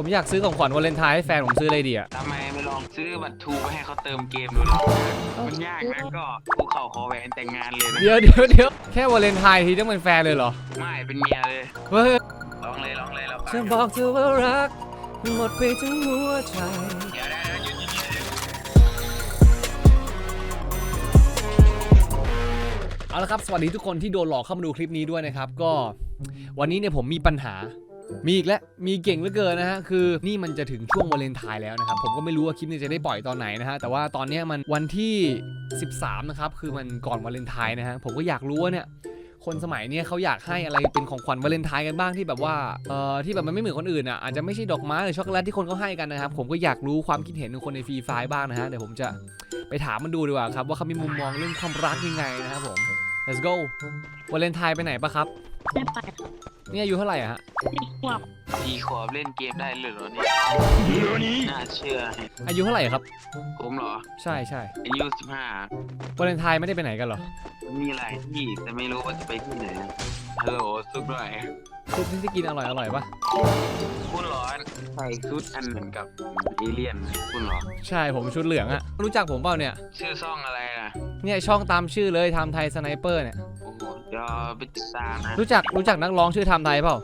ผมอยากซื้อของขวัญวาเลนไทน์ให้แฟนผมซื้ออะไรดีอะทำไมไม่ลองซื้อบัตรทูไปให้เขาเติมเกมดูล่ะมันยากนะก็ภูเขาขอแหวนแต่งงานเลยนะเดี๋ยวเดี๋ยวเดี๋ยวแค่วาเลนไทน์ทีต้องเป็นแฟนเลยเหรอไม่เป็นเมียเลยเฮ้ยลองเลยลองเลยเราฉันบอกเธอว่ารักมันหมดไปทั้งหัวใจเดี๋ยวได้หยุดหยุดหยุดหยุดเอาละครับสวัสดีทุกคนที่โดนหลอกเข้ามาดูคลิปนี้ด้วยนะครับ ก็วันนี้เนี่ยผมมีปัญหา มีอีกแล้วมีเก่งเหลือเกินนะฮะคือนี่มันจะถึงช่วงวาเลนไทน์แล้วนะครับผมก็ไม่รู้ว่าคลิปนี้จะได้ปล่อยตอนไหนนะฮะแต่ว่าตอนนี้มันวันที่ 13 นะครับคือมันก่อนวาเลนไทน์นะฮะผมก็อยากรู้ว่าเนี่ยคนสมัยนี้เขาอยากให้อะไรเป็นของขวัญวาเลนไทน์กันบ้างที่แบบว่าเอ่อที่แบบมันไม่เหมือนคนอื่นอะอาจจะไม่ใช่ดอกไม้หรือช็อกโกแลตที่คนเขาให้กันนะครับผมก็อยากรู้ความคิดเห็นของคนในฟรีไฟบ้างนะฮะเดี๋ยวผมจะไปถามมันดูดีกว่าครับว่าเขามีมุมมองเรื่องความรักยังไงนะครับผม let's go วาเลนไทน์ไปไหนปะครับ ไม่ไปนี่อายุเท่าไหร่อะฮะสิบขวบดีขอบเล่นเกมได้เลยเหรอเนี่ยน่าเชื่อ อายุเท่าไหร่ครับ ผมเหรอ ใช่ใช่อายุสิบห้าวาเลนไทน์ไม่ได้ไปไหนกันเหรอมีหลายที่แต่ไม่รู้ว่าจะไปที่ไหนฮัลโหลซุปหน่อยซุปที่จะกินอร่อยอร่อยปะคุณเหรอใส่ชุดอันเหมือนกับเอเลี่ยนคุณเหรอ ใช่ผมชุดเหลืองอะรู้จักผมเปล่าเนี่ย ชื่อซ่องอะไรนะเนี่ยช่องตามชื่อเลยทำไทยสไนเปอร์เนี่ยโอ้โห เดี๋ยวไปติดตามนะ รู้จักรู้จักนักร้องชื่อทำไทยเปล่า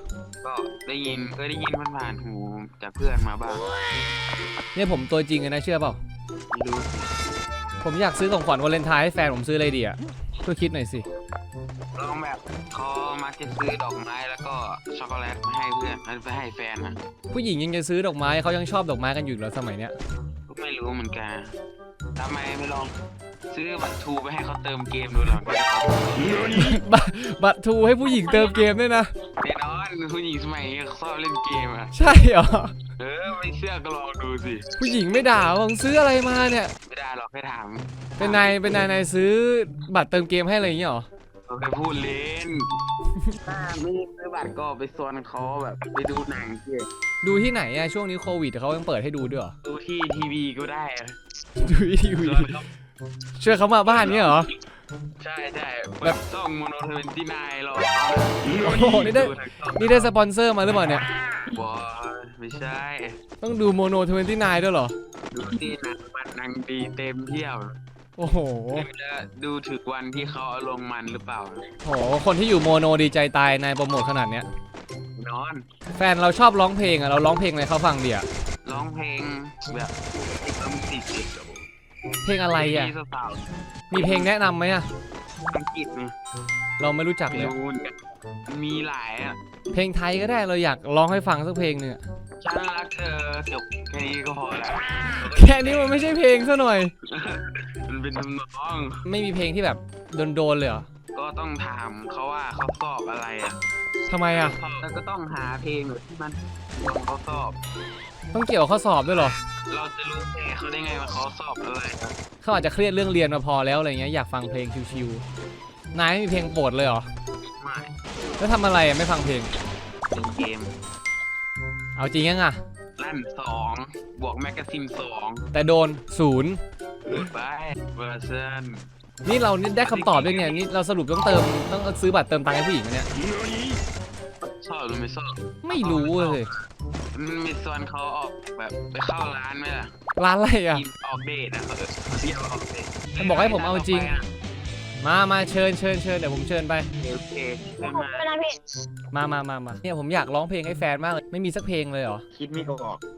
ก็ได้ยินเคยได้ยินผ่านๆหูจากเพื่อนมาบ้างเนี่ยผมตัวจริงเลยนะเชื่อเปล่าไม่รู้สิผมอยากซื้อของขวัญวาเลนไทน์ให้แฟนผมซื้ออะไรดีอะช่วยคิดหน่อยสิลองแบบเขามักจะซื้อดอกไม้แล้วก็ช็อกโกแลตไปให้เพื่อนไปให้แฟนนะผู้หญิงยังจะซื้อดอกไม้เขายังชอบดอกไม้กันอยู่เหรอสมัยเนี้ย ก็ไม่รู้เหมือนกันทำไมไม่ลอง ซื้อบัตรทูไปให้เขาเติมเกมดูล่ะบัตรบัตรทูให้ผู้หญิงเติมเกมด้วยนะ แน่นอนผู้หญิงสมัยนี้เขาชอบเล่นเกมอะใช่เหรอ เออไม่เชื่อก็ลองดูสิ ผู้หญิงไม่ด่าวังซื้ออะไรมาเนี่ย ไม่ได้หรอกแค่ถามเป็นนายเป็นนายนายซื้อบัตรเติมเกมให้อะไรอย่างเงี้ยเหรอ เราแค่พูดเล่นถ้าไม่ซื้อบัตรก็ไปซวนเขาแบบไปดูหนังสิดูที่ไหนอะช่วงนี้โควิดเขายังเปิดให้ดูด้วยเหรอ ดูที่ทีวีก็ได้อะดูที่ทีวีซวนเขา ช่วยเขามาบ้านเนี่ยเหรอ ใช่ใช่แบแบบบช่องโมโนเทเวนตี้นายเราโอ้โหนี่ได้ นี่ได้สปอนเซอร์มาหรือเปล่าเนี่ย บอไม่ใช่ต้องดูโมโน29ด้วยเหรอ ดูที่หนังมันหนังดีเต็มเที่ยวโอ้โหแล้วดูถึงวันที่เขาเอาลงมันหรือเปล่า โห คนที่อยู่โมโนดีใจตายนายโปรโมทขนาดเนี้ย นอน แฟนเราชอบร้องเพลงอะเราร้องเพลงอะไรเขาฟังดีอะร้องเพลงแบบติดลมติดติด เพลงอะไรอะที่สาวมีเพลงแนะนำไหมอะๆอังกฤษนี่เราไม่รู้จักไม่เลย รู้เหมือนกันมันมีหลายอะเพลงไทยก็ได้ เราอยากร้องให้ฟังสักเพลงหนึงอะฉันรักเธอจบแค่นี้ก็พอแล้วแค่นี้มันไม่ใช่เพลงซะหน่อย มันเป็นทำนอง ไม่มีเพลงที่แบบโดนๆเลยเหรอ ก็ต้องถามเขาว่าเขาสอบอะไรอะทำไมอะแล้วก็ต้องหาเพลงแบบที่มันของเขาสอบ ต้องเกี่ยวกับข้อสอบด้วยเหรอ เราจะรู้แน่เขาได้ไงว่าเขาสอบอะไรอะเขาอาจจะเครียดเรื่องเรียนมาพอแล้วอะไรเงี้ยอยากฟังเพลงชิวๆนายไม่มีเพลงโปรดเลยเหรอไม่แล้วทำอะไรอะไม่ฟังเพลงเป็นเกม เอาจริงยังอะลั่นสองบวกแมกกาซีนสองแต่โดนศูนย์ไปเวอร์ชัน นี่เรานี่ได้คำตอบด้วยเนี่ยนี่เราสรุปต้องเติมต้องซื้อบัตรเติมตังค์ให้ผู้หญิงไหมเนี่ยชอบหรือไม่ชอบไม่รู้เลยมันมีส่วนเขาออกแบบไปเข้าร้านไหมล่ะร้านอะไรอะกินออกเดทอะเขาจะเที่ยวออกเดทเขาบอกให้ผมเอาจริง มามาเชิญเชิญเชิญเดี๋ยวผมเชิญไปโอเคขึ้นผมมาไม่ได้พี่มามามามาเนี่ยผมอยากร้องเพลงให้แฟนมากเลยไม่มีสักเพลงเลยเหรอคิดไม่ออกถาม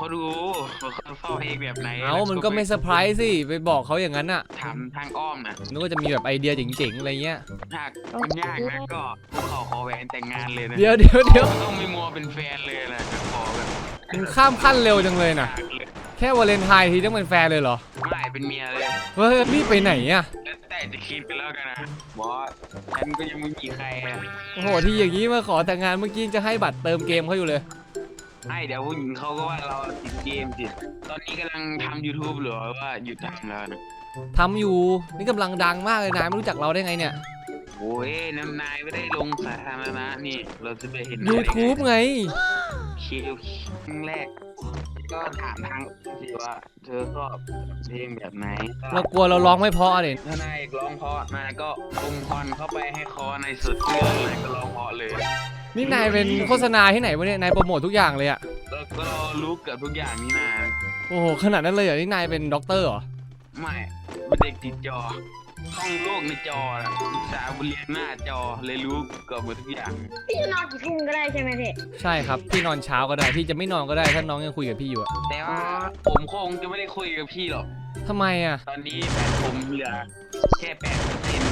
เขาดูว่าเขาชอบเพลงแบบไหนเอ้ามันก็ไม่เซอร์ไพรส์สิ ไปบอกเขาอย่างนั้นอะถามทางอ้อมนะนึกว่าจะมีแบบไอเดียเจ๋งๆ อะไรเงี้ย หากมันยากนะก็ขอขอแหวนแต่งงานเลยนะเดี๋ยวเดี๋ยวเดี๋ยวมันต้องไม่มัวเป็นแฟนเลยนะจะขอแบบมันข้ามขั้นเร็วจังเลยนะยากเลยแค่วาเลนไทน์ทีต้องเป็นแฟนเลยเหรอ ไม่เป็นเมียเลยเฮ้ยรีบไปไหนอะแล้วแต่จะคิดไปแล้วกันนะบอสฉันก็ยังไม่มีใครอะโอ้โหที่อย่างนี้มาขอแต่งงานเมื่อกี้จะให้บัตรเติมเกมเขาอยู่เลย ให้เดี๋ยวผู้หญิงเขาก็ว่าเราติดเกมสิตอนนี้กำลังทำ YouTube หรือว่าหยุดทำแล้วนะทำอยู่นี่กำลังดังมากเลยนายไม่รู้จักเราได้ไงเนี่ย โอ้ยน้ำนายไม่ได้ลงสาธารณะนี่ เราจะไปเห็น YouTube ไง คิวครั้งแรก ก็ถามทางสิว่าเธอชอบเพลงแบบไหนเรากลัวเราร้องไม่เพราะอะเด็ถ้านายร้องเพราะนายก็องพรเข้าไปให้คอในสุดเสื้อเลยก็ร้องเพราะเลย นี่นายเป็นโฆษณาที่ไหนวะเนี่ย นายโปรโมททุกอย่างเลยอะแล้วก็รู้เกือบทุกอย่างนี่นะโอ้โห ขนาดนั้นเลยเหรอ นี่นายเป็นด็อกเตอร์เหรอ ไม่เป็นเด็กติดจอท่องโลกในจอนะศึกษาบทเรียนหน้าจอเลยรู้เกือบหมดทุกอย่างพี่จะนอนกี่ทุ่มก็ได้ใช่ไหมพี่ใช่ครับ พี่นอนเช้าก็ได้ พี่จะไม่นอนก็ได้ ถ้าน้องยังคุยกับพี่อยู่อะแต่ว่าผมคงจะไม่ได้คุยกับพี่หรอกทำไมอะตอนนี้แบตผมเหลือแค่แปดเปอร์เซ็นต์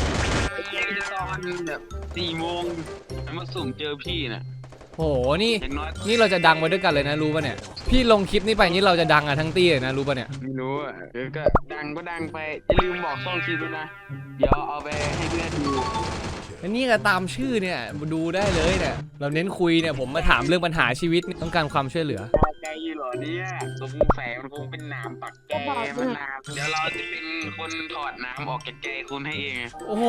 ตอนแบบสี่โมงมาสุ่มเจอพี่น่ะโอ้โหนี่ อย่างน้อยนี่เราจะดังไปด้วยกันเลยนะรู้ป่ะเนี่ย พี่ลงคลิปนี้ไปนี่เราจะดังอะทั้งตี้เลยนะรู้ป่ะเนี่ย ไม่รู้อะเออก็ดังก็ดังไปอย่าลืมบอกช่องคลิปด้วยนะ เดี๋ยวเอาไปให้เพื่อนดูอันนี้ก็ตามชื่อเนี่ยดูได้เลยเนี่ยเราเน้นคุยเนี่ยผมมาถามเรื่องปัญหาชีวิตต้องการความช่วยเหลือพ อใจอยู่เหรอเนี่ยสงสัยมันคงเป็นน้ำปักแกมานานเดี๋ยวเราจะเป็นคนถอดน้ำออกจากใจคุณให้เองโอ้โห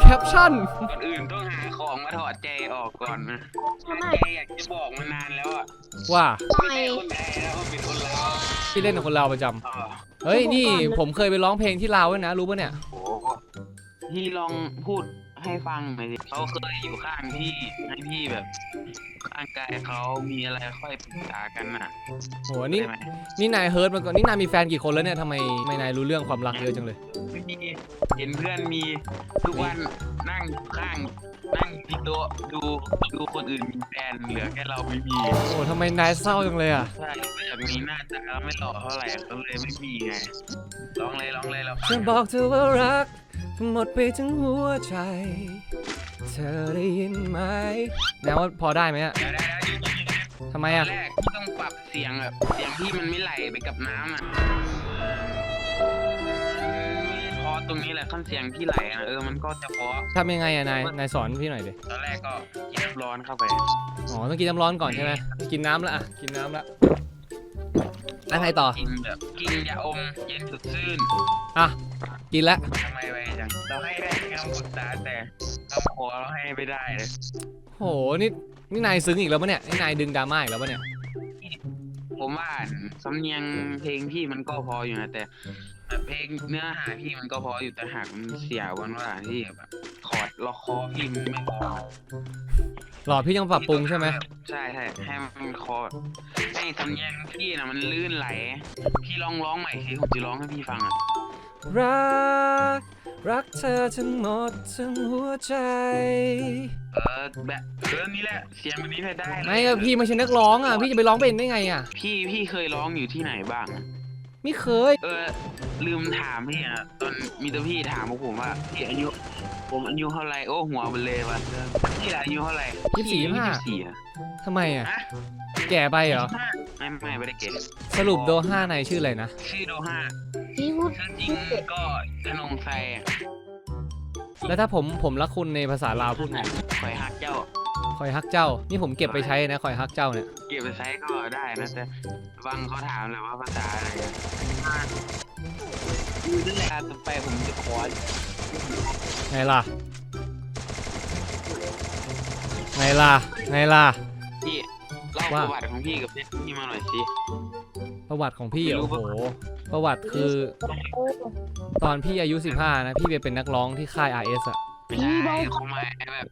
แคปชั่นก่อนอื่นต้องหาของมาถอดใจออกก่อนนะใจอยากจะบอกมานานแล้วอะว่าทำไมไม่ใช่คนไทยแล้วมันเป็นคนลาวพี่เล่นกับคนลาวประจำอ๋อเฮ้ยนี่ผมเคยไปร้องเพลงที่ลาวด้วยนะ รู้ป่ะเนี่ยโอ้โหพี่ลองพูดให้ฟังหน่อยสิเขาเคยอยู่ข้างพี่ให้พี่แบบ ข้างกายเขามีอะไรค่อยปรึกษากันน่ะโหนี่ได้ไหมนี่นายเฮิร์ตมาก่อนนี่นายมีแฟนกี่คนแล้วเนี่ยทำไมไม่นายรู้เรื่องความรักเยอะจังเลยไม่มีเห็นเพื่อนมีทุกวันนั่งข้างนั่งที่โต๊ะดูดูคนอื่นมีแฟนเหลือแค่เราไม่มีโอ้ทำไมนายเศร้าจังเลยอะใช่แบบนี้หน้าตาไม่หล่อเท่าไหร่ก็เลยไม่มีไงร้องเลยร้องเลยเราฉันบอกเธอว่ารัก หมดไปทั้งหัวใจ เธอได้ยินไหมแนวว่าพอได้ไหมอะเดี๋ยวได้แล้วอยู่ตรงนี้ทำไมตออะนแรกพี่ต้องปรับเสียงแบบเสียงพี่มันไม่ไหลไปกับน้ำอะพอตรงนี้แหละขั้นเสียงพี่ไหลอะเออมันก็จะเพราะทำยังไงอะนาย นายสอนพี่หน่อยดิ ตอนแรกก็กินน้ำร้อนเข้าไป อ๋อต้องกินน้ำร้อนก่อนใช่ไหมกินน้ำแล้วอะกินน้ำแล้ว แล้วไงต่อ กินแบบกินยาอมเย็นสดชื่นอะ กินแล้วทำไมไปจังเราให้ได้แค่คำปรึกษาแต่คำขอเราให้ไม่ได้เลยโห นี่ นี่นายซึ้งอีกแล้วปะเนี่ย นี่นายดึงดราม่าอีกแล้วปะเนี่ย ผมว่าสำเนียงเพลงพี่มันก็พออยู่นะแต่ แบบเพลงเนื้อหาพี่มันก็พออยู่แต่หากมันเสียวันว่าที่แบบคอร์ดล็อกคอพี่มันไม่พอหลอดพี่ยังปรับปรุงใช่ไหมใช่ใช่ให้มันคอร์ดให้สำเนียงพี่นะมันลื่นไหล พี่ลองร้องใหม่สิผมจะร้องให้พี่ฟังอะรัก รักเธอทั้งหมดทั้งหัวใจ เออแบบเออนี่แหละเสียงแบบนี้เลยได้เลยไม่ก็พี่ไม่ใช่นักร้องอะพี่จะไปร้องเป็นได้ไงอะ พี่พี่เคยร้องอยู่ที่ไหนบ้าง ไม่เคย เออลืมถามพี่อะตอนมีแต่พี่ถามพวกผมว่าพี่อายุ ผมอายุเท่าไหร่โอ้หัวมันเลยวะพี่อายุเท่าไหร่ยี่สิบสี่ยี่สิบห้ายี่สิบสี่อะทำไมอะ ฮะแก่ไปเหรอไม่ไม่ไม่ได้เก่งสรุปโดห้าในชื่ออะไรนะ ชื่อโดห้าพี่พูดชื่อจริงก็ธนงไซอะแล้วถ้าผมผมรักคุณในภาษาลาวพูดไงคอยฮักเจ้า คอยฮักเจ้า นี่ผมเก็บไปใช้นะคอยฮักเจ้าเนี่ยเก็บไปใช้ก็ได้นะแต่บางเขาถามเลยว่าภาษาอะไรอะอยู่นั่นแหละต่อไปผมจะขอไงล่ะไงล่ะไงล่ะพี่เล่าว่าประวัติของพี่กับเพื่อนพี่มาหน่อยสิประวัติของพี่เหรอไม่รู้โอ้โหประวัติคือ ตอนพี่อายุ 15 นะ พี่ไปเป็นนักร้องที่ค่าย RS อะ ไม่ใช่เขาหมายแบบ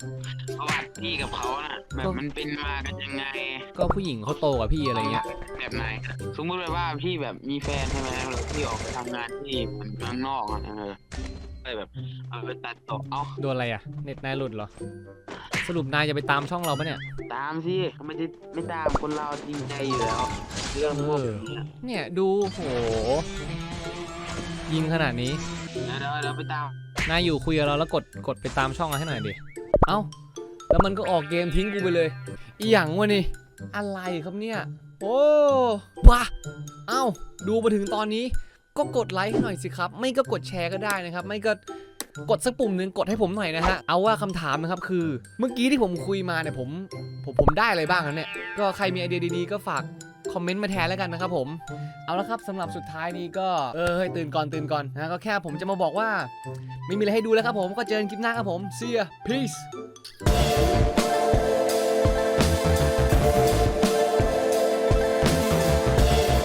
ประวัติพี่กับเขาน่ะแบบมันเป็นมากันยังไง ก็ผู้หญิงเขาโตกว่าพี่อะไรเงี้ย แบบไหนสมมติเลยว่าพี่แบบมีแฟนใช่ไหมแล้วพี่ออกไปทำงานที่เหมือนเมืองนอกอะเออก็เลยแบบเอาไปตัดต่อเอาโดนอะไรอะ เน็ตนายหลุดเหรอ สรุปนายจะไปตามช่องเราปะเนี่ย ตามสิไม่ได้ไม่ตามคนเราจริงใจอยู่แล้ว เรื่องพวกนี้เนี่ยดูโห ยิงขนาดนี้ เดี๋ยวเดี๋ยวเดี๋ยวไปตาม นายอยู่คุยกับเราแล้วกดกดไปตามช่องเราให้หน่อยดิ เอ้า แล้วมันก็ออกเกมทิ้งกูไปเลย อีหยังวะนี่ อะไรครับเนี่ย โอ้ว้าเอ้า ดูมาถึงตอนนี้ ก็กดไลค์ให้หน่อยสิครับ ไม่ก็กดแชร์ก็ได้นะครับ ไม่ก็กดสักปุ่มหนึ่งกดให้ผมหน่อยนะฮะ เอาว่าคำถามนะครับคือ เมื่อกี้ที่ผมคุยมาเนี่ยผม ผมผมได้อะไรบ้างนะเนี่ย ก็ใครมีไอเดียดีๆก็ฝาก คอมเมนต์มาแทนแล้วกันนะครับผมเอาละครับสำหรับสุดท้ายนี้ก็เออเฮ้ยตื่นก่อนตื่นก่อนนะก็แค่ผมจะมาบอกว่า ไม่มีอะไรให้ดูแล้วครับผมก็เจอกันคลิปหน้าครับผมเสีย peace